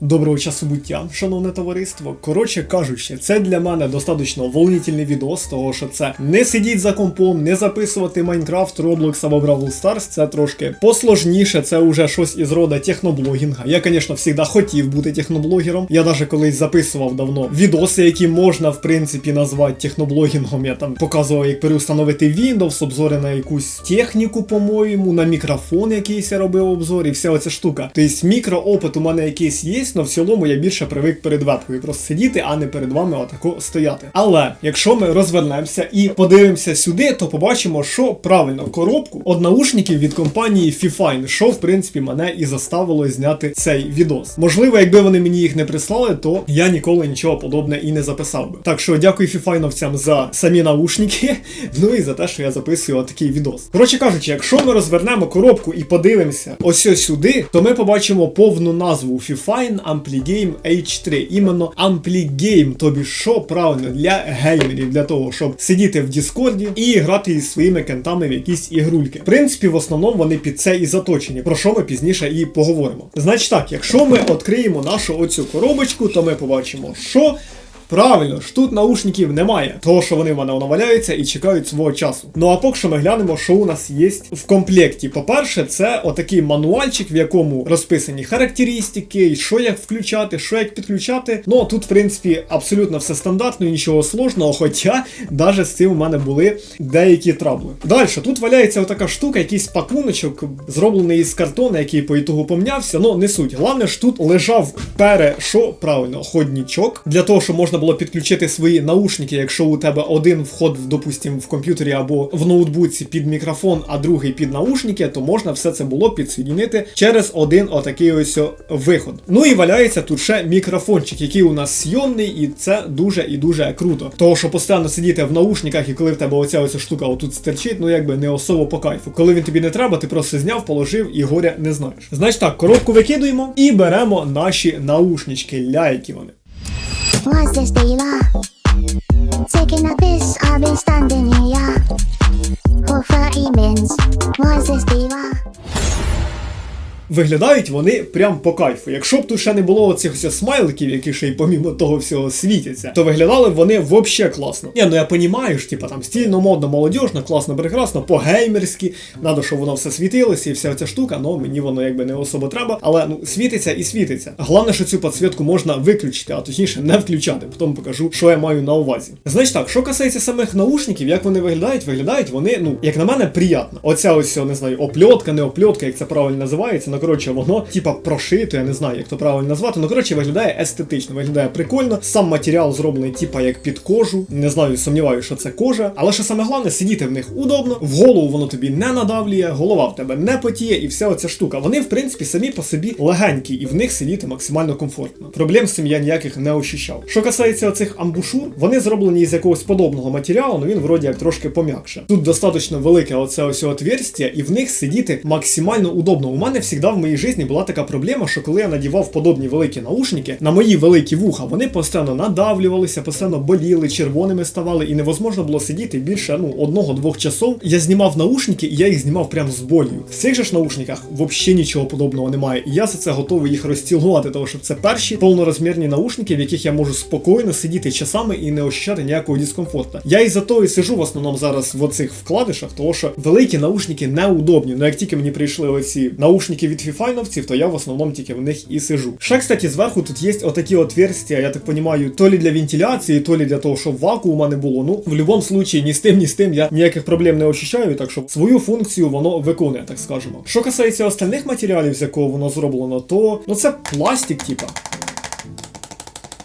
Доброго часу буття, шановне товариство. Коротше кажучи, це для мене достатньо волнительний відос, того що це не сидіть за компом, не записувати Майнкрафт, Roblox або Brawl Stars, це трошки посложніше, це вже щось із рода техноблогінга. Я, звісно, завжди хотів бути техноблогером. Я навіть колись записував давно відоси, які можна, в принципі, назвати техноблогінгом. Я там показував, як переустановити Windows, обзори на якусь техніку, по-моєму, на мікрофон якийсь я робив обзор, і вся оця штука. Тобто мікроопит у мене якийсь є, але в цілому я більше привик перед вебкою просто сидіти, а не перед вами отако стояти. Але якщо ми розвернемося і подивимося сюди, то побачимо, що правильно коробку од наушників від компанії Fifine, що в принципі мене і заставило зняти цей відос. Можливо, якби вони мені їх не прислали, то я ніколи нічого подобне і не записав би. Так що дякую фіфайновцям за самі наушники, ну і за те, що я записую такий відос. Коротше кажучи, якщо ми розвернемо коробку і подивимося ось сюди, то ми побачимо повну назву Fifine Ampligame H3. Іменно Ampligame, тобі що правильно для геймерів, для того, щоб сидіти в Діскорді і грати із своїми кентами в якісь ігрульки. В принципі, в основному вони під це і заточені, про що ми пізніше і поговоримо. Значить так, якщо ми відкриємо нашу оцю коробочку, то ми побачимо, що. Правильно ж тут наушників немає, того що вони в мене наваляються і чекають свого часу. Ну а поки що ми глянемо, що у нас є в комплекті. По-перше, це отакий мануальчик, в якому розписані характеристики, що як включати, що як підключати. Ну тут, в принципі, абсолютно все стандартно, нічого сложного, хоча навіть з цим у мене були деякі трабли. Далі, тут валяється отака штука, якийсь пакуночок, зроблений із картона, який по ітогу помнявся. Ну не суть. Головне ж тут лежав пере, що правильно, ходнічок, для того, щоб можна було підключити свої наушники, якщо у тебе один вход, допустим, в комп'ютері або в ноутбуці під мікрофон, а другий під наушники, то можна все це було підсоединити через один отакий ось виход. Ну і валяється тут ще мікрофончик, який у нас сйомний, і це дуже і дуже круто. Того, що постійно сидіти в наушниках, і коли в тебе оця ось штука отут стерчить, ну якби не особо по кайфу. Коли він тобі не треба, ти просто зняв, положив і горя не знаєш. Значить так, коробку викидуємо і беремо наші наушнички. Ля, які вони. Was this dealer? Taking a piss, I've been standing here Виглядають вони прям по кайфу. Якщо б тут ще не було оцих смайликів, які ще й помімо того всього світяться, то виглядали б вони вообще класно. Ні, ну я понімаю ж, типа там стильно, модно, молодіжно, класно, прекрасно, по-геймерськи, надо, щоб воно все світилося і вся ця штука, ну мені воно якби не особо треба, але ну світиться і світиться. Головне, що цю підсвітку можна виключити, а точніше не включати. Потім покажу, що я маю на увазі. Значить так, що касається самих наушників, як вони виглядають, виглядають вони, ну, як на мене, приятно. Оця ось, не знаю, опльотка, не опльотка, як це правильно називається. Ну, коротше, воно, типа, прошито, я не знаю, як то правильно назвати. Ну, коротше, виглядає естетично, виглядає прикольно. Сам матеріал зроблений, типа, як під кожу. Не знаю, сумніваюся, що це кожа. Але що саме головне, сидіти в них удобно, в голову воно тобі не надавлює, голова в тебе не потіє, і вся оця штука. Вони, в принципі, самі по собі легенькі, і в них сидіти максимально комфортно. Проблем з цим я ніяких не ощущав. Що касається оцих амбушур, вони зроблені із якогось подобного матеріалу, але він вроді як трошки пом'якше. Тут достатньо велике оце ось отверстя, і в них сидіти максимально удобно. У мене завжди в моїй житті була така проблема, що коли я надівав подобні великі наушники на мої великі вуха, вони постійно надавлювалися, постійно боліли, червоними ставали, і невозможно було сидіти більше ну одного-двох часов. Я знімав наушники, і я їх знімав прямо з болью. В цих же ж наушниках взагалі нічого подобного немає. І я за це готовий їх розцілувати, тому що це перші повнорозмірні наушники, в яких я можу спокійно сидіти часами і не ощущати ніякого дискомфорту. Я із за того і сижу в основному зараз в оцих вкладишах, тому що великі наушники неудобні. Ну як тільки мені прийшли оці наушники від фіфайновців, то я в основному тільки в них і сижу. Ще, кстати, зверху тут є отакі отверстия, я так розумію, то лі для вентиляції, то лі для того, щоб вакуума не було. Ну, в будь-якому случаї, ні з тим, ні з тим я ніяких проблем не очищаю, так що свою функцію воно виконує, так скажемо. Що касається остальних матеріалів, з якого воно зроблено, то ну це пластик, типа.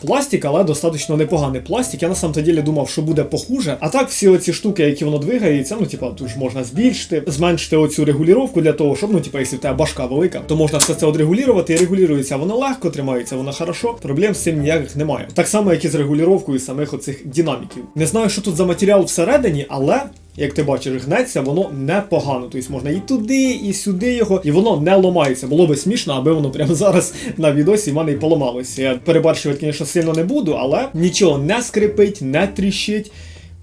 Пластик, але достатньо непоганий пластик. Я на самом деле думав, що буде похуже. А так, всі оці штуки, які воно двигається, ну, типа, тут ж можна збільшити, зменшити оцю регулювання для того, щоб, ну, типа, якщо в тебе башка велика, то можна все це отрегулювати і регулюється. Воно легко тримається, воно хорошо. Проблем з цим ніяких немає. Так само, як і з регулюванням самих оцих динаміків. Не знаю, що тут за матеріал всередині, але. Як ти бачиш, гнеться, воно непогано. Тобто можна і туди, і сюди його, і воно не ломається. Було би смішно, аби воно прямо зараз на відосі в мене і поламалося. Я перебарщувати, звісно, сильно не буду, але нічого не скрипить, не тріщить.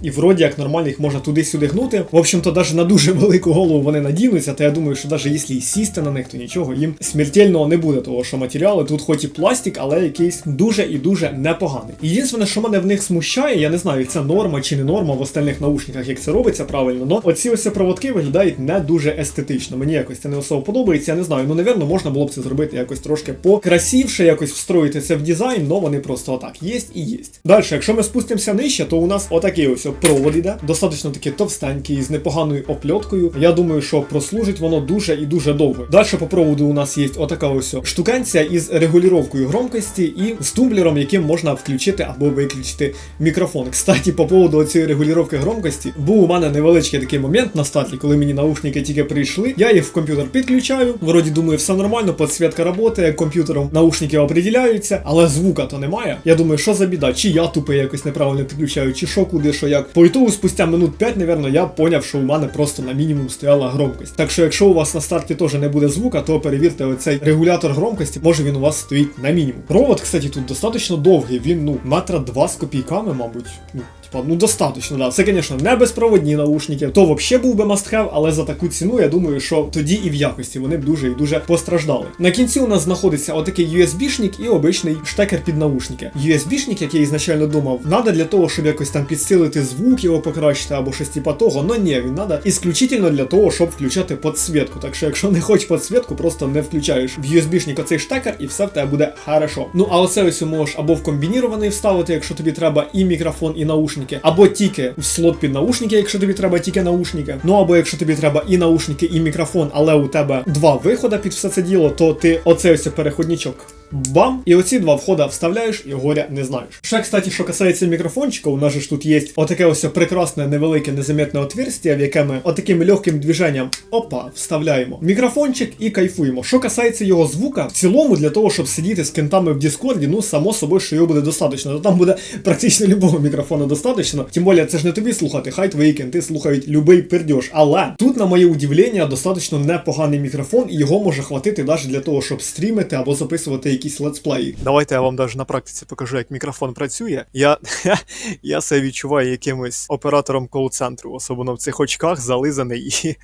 І вроді як нормально їх можна туди-сюди гнути. В общем-то, навіть на дуже велику голову вони надінуться, то я думаю, що навіть якщо і сісти на них, то нічого їм смертельного не буде, того що матеріали тут хоч і пластик, але якийсь дуже і дуже непоганий. Єдине, що мене в них смущає, я не знаю, це норма чи не норма в остальних наушниках, як це робиться правильно, но оці ось проводки виглядають не дуже естетично. Мені якось це не особо подобається, я не знаю. Ну, напевно, можна було б це зробити якось трошки покрасивше, якось встроїти це в дизайн, но вони просто отак є і є. Далі, якщо ми спустимося нижче, то у нас отакий ось провод іде, достатньо такий товстенький, з непоганою опльоткою. Я думаю, що прослужить воно дуже і дуже довго. Далі по проводу у нас є отака ось штукенція із регулювання громкості і з тумблером, яким можна включити або виключити мікрофон. Кстати, по поводу цієї регулювання громкості, був у мене невеличкий такий момент на старті, коли мені наушники тільки прийшли. Я їх в комп'ютер підключаю. Вроді думаю, все нормально, підсвітка працює, комп'ютером наушники определяються, але звука то немає. Я думаю, що за біда, чи я тупий якось неправильно підключаю, чи що куди, що як. По ітогу спустя минут 5, напевно, я поняв, що у мене просто на мінімум стояла громкость. Так що, якщо у вас на старті теж не буде звука, то перевірте оцей регулятор громкості, може він у вас стоїть на мінімум. Провод, кстати, тут достатньо довгий, він ну метра два з копійками, мабуть. Ну, Типа, ну достатньо, да. Це, звісно, не безпроводні наушники, то взагалі був би must have, але за таку ціну, я думаю, що тоді і в якості вони б дуже і дуже постраждали. На кінці у нас знаходиться отакий USB-шник і обичний штекер під наушники. USB-шник, як я ізначально думав, треба для того, щоб якось там підсилити звук його покращити або щось типа того, но ні, він треба ісключительно для того, щоб включати підсвітку. Так що, якщо не хочеш підсвітку, просто не включаєш в USB-шник оцей штекер, і все в тебе буде хорошо. Ну а оце ось можеш або в комбінірований вставити, якщо тобі треба і мікрофон, і наушники, або тільки в слот під наушники, якщо тобі треба тільки наушники. Ну або якщо тобі треба і наушники, і мікрофон, але у тебе два виходи під все це діло, то ти оцей ось переходничок. Бам! І оці два входа вставляєш і горя не знаєш. Ще, кстати, що касається мікрофончика, у нас же тут є отаке ось прекрасне невелике незамітне отверстие, в яке ми отаким легким движенням опа, вставляємо мікрофончик і кайфуємо. Що касається його звука, в цілому для того, щоб сидіти з кентами в Діскорді, ну само собою, що його буде достатньо. То там буде практично любого мікрофону достатньо. Тим більше, це ж не тобі слухати, хай твої кенти слухають любий пердьош. Але тут, на моє удивлення, достатньо непоганий мікрофон, і його може хватити навіть для того, щоб стрімити або записувати якісь летсплеї. Давайте я вам навіть на практиці покажу, як мікрофон працює. Я, я себе відчуваю якимось оператором кол-центру, особливо в цих очках, зализаний і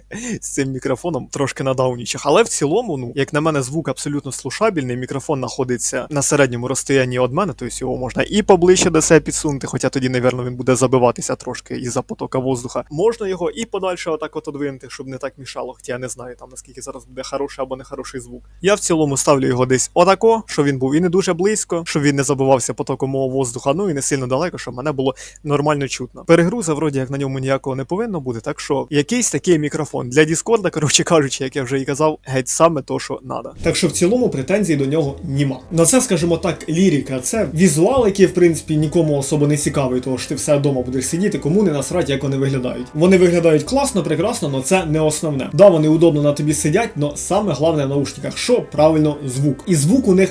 з цим мікрофоном трошки на даунічах. Але в цілому, ну, як на мене, звук абсолютно слушабельний. Мікрофон знаходиться на середньому розстоянні від мене, тобто його можна і поближче до себе підсунути, хоча тоді, напевно, він буде забиватися трошки із-за потока воздуха. Можна його і подальше отак от одвинути, щоб не так мішало. Хоча я не знаю там наскільки зараз буде хороший або не хороший звук. Я в цілому ставлю його десь отако, щоб він був і не дуже близько, щоб він не забивався потоком мого воздуха, ну і не сильно далеко, щоб мене було нормально чутно. Перегруза, вроді як на ньому ніякого не повинно бути, так що якийсь такий мікрофон для Діскорда, коротше кажучи, як я вже і казав, геть саме то, що надо. Так що в цілому претензій до нього нема. На це, скажімо так, лірика, це візуал, який, в принципі, нікому особо не цікавий, тому що ти все вдома будеш сидіти, кому не насрать, як вони виглядають. Вони виглядають класно, прекрасно, але це не основне. Да, вони удобно на тобі сидять, але саме головне в наушниках, що правильно звук. І звук у них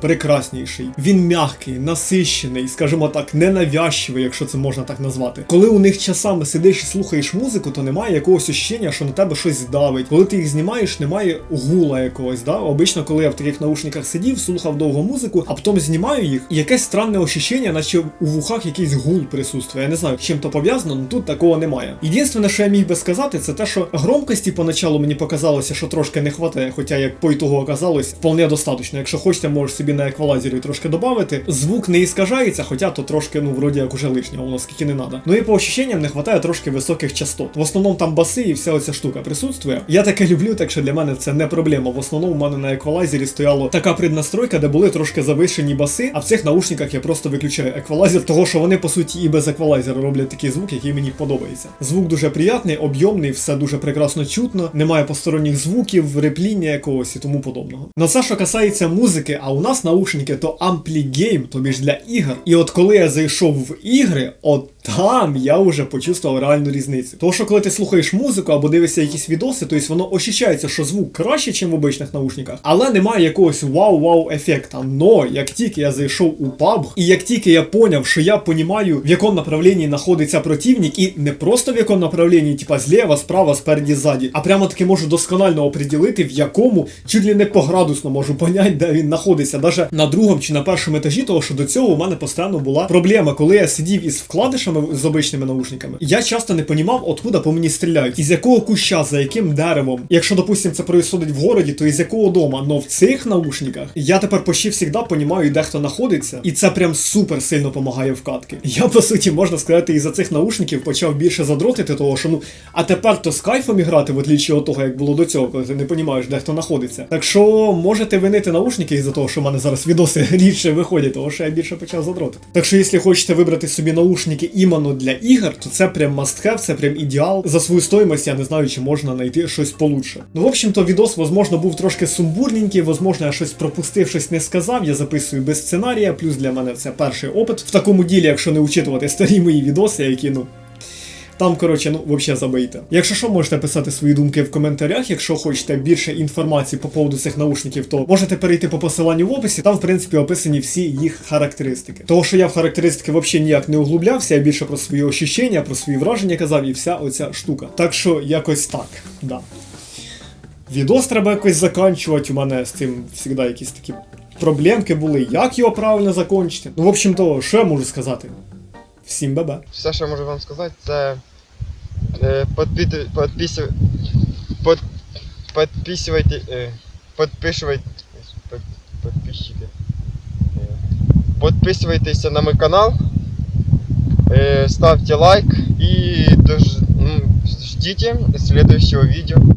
прекрасніший. Він м'який, насищений, скажімо так, ненавязчивий, якщо це можна так назвати. Коли у них часами сидиш і слухаєш музику, то немає якогось ощущення, що на тебе щось давить. Коли ти їх знімаєш, немає гула якогось. Да? Обично, коли я в таких наушниках сидів, слухав довго музику, а потім знімаю їх, і якесь странне ощущення, наче у вухах якийсь гул присутствує. Я не знаю, чим то пов'язано, але тут такого немає. Єдине, що я міг би сказати, це те, що громкості поначалу мені показалося, що трошки не хватає, хоча як по ітогу оказалось, вполне достатньо. Якщо хочете, можеш собі на еквалайзері трошки додати. Звук не іскажається, хоча то трошки, ну, вроді як уже лишнього, воно скільки не треба. Ну і по ощущенням не вистачає трошки високих частот. В основному там баси і вся оця штука присутствує. Я таке люблю, так що для мене це не проблема. В основному в мене на еквалайзері стояло така преднастройка, де були трошки завищені баси, а в цих наушниках я просто виключаю еквалайзер, того що вони по суті і без еквалайзера роблять такий звук, який мені подобається. Звук дуже приятний, об'ємний, все дуже прекрасно чутно, немає посторонніх звуків, репління якогось і тому подобного. На це, що касається музики, а у нас наушники то амплігейм, тобі ж для ігор. І от коли я зайшов в ігри, от там я вже почувствував реальну різницю. Тому що коли ти слухаєш музику або дивишся якісь відоси, то воно ощущається, що звук краще, ніж в обичних наушниках, але немає якогось вау-вау ефекта. Но як тільки я зайшов у PUBG, і як тільки я поняв, що я понімаю, в якому направленні знаходиться противник, і не просто в якому направленні, типа зліва, справа, спереді, ззаді, а прямо таки можу досконально оприділити, в якому чуть не по градусно можу поняти, де він знаходиться. навіть на другому чи на першому етажі, того що до цього у мене постійно була проблема, коли я сидів із вкладишами з обичними наушниками. Я часто не понімав, откуда по мені стріляють, із якого куща, за яким деревом. Якщо, допустим, це происходить в городі, то із якого дома. Но в цих наушниках я тепер почти завжди понімаю, де хто знаходиться, і це прям супер сильно допомагає в катки. Я по суті можна сказати, із за цих наушників почав більше задротити, того що ну а тепер то з кайфом іграти, в отлічі від того, як було до цього, коли ти не понімаєш, де хто знаходиться. Так що можете винити наушники із-за того, що в мене зараз відоси рідше виходять, того що я більше почав задротити. Так що, якщо хочете вибрати собі наушники іменно для ігор, то це прям must have, це прям ідеал. За свою стоїмость я не знаю, чи можна знайти щось получше. Ну, в общем-то, відос, возможно, був трошки сумбурненький, возможно, я щось пропустив, щось не сказав. Я записую без сценарія, плюс для мене це перший опит в такому ділі, якщо не учитувати старі мої відоси, які ну. Там, коротше, ну, взагалі забийте. Якщо що, можете писати свої думки в коментарях. Якщо хочете більше інформації по поводу цих наушників, то можете перейти по посиланню в описі. Там, в принципі, описані всі їх характеристики. Того, що я в характеристики взагалі ніяк не углублявся, я більше про свої ощущення, про свої враження казав і вся оця штука. Так що якось так, да. Відос треба якось заканчувати. У мене з цим завжди якісь такі проблемки були. Як його правильно закінчити? Ну, в общем-то, що я можу сказати? Всім бебе. Все, що я можу вам сказати, це е, подпіти, подписуй, под, подписывайте, е, подписывайте, под, подписчики. Е, Подписывайтеся на мой канал, е, ставьте лайк и дож, ждите следующего видео.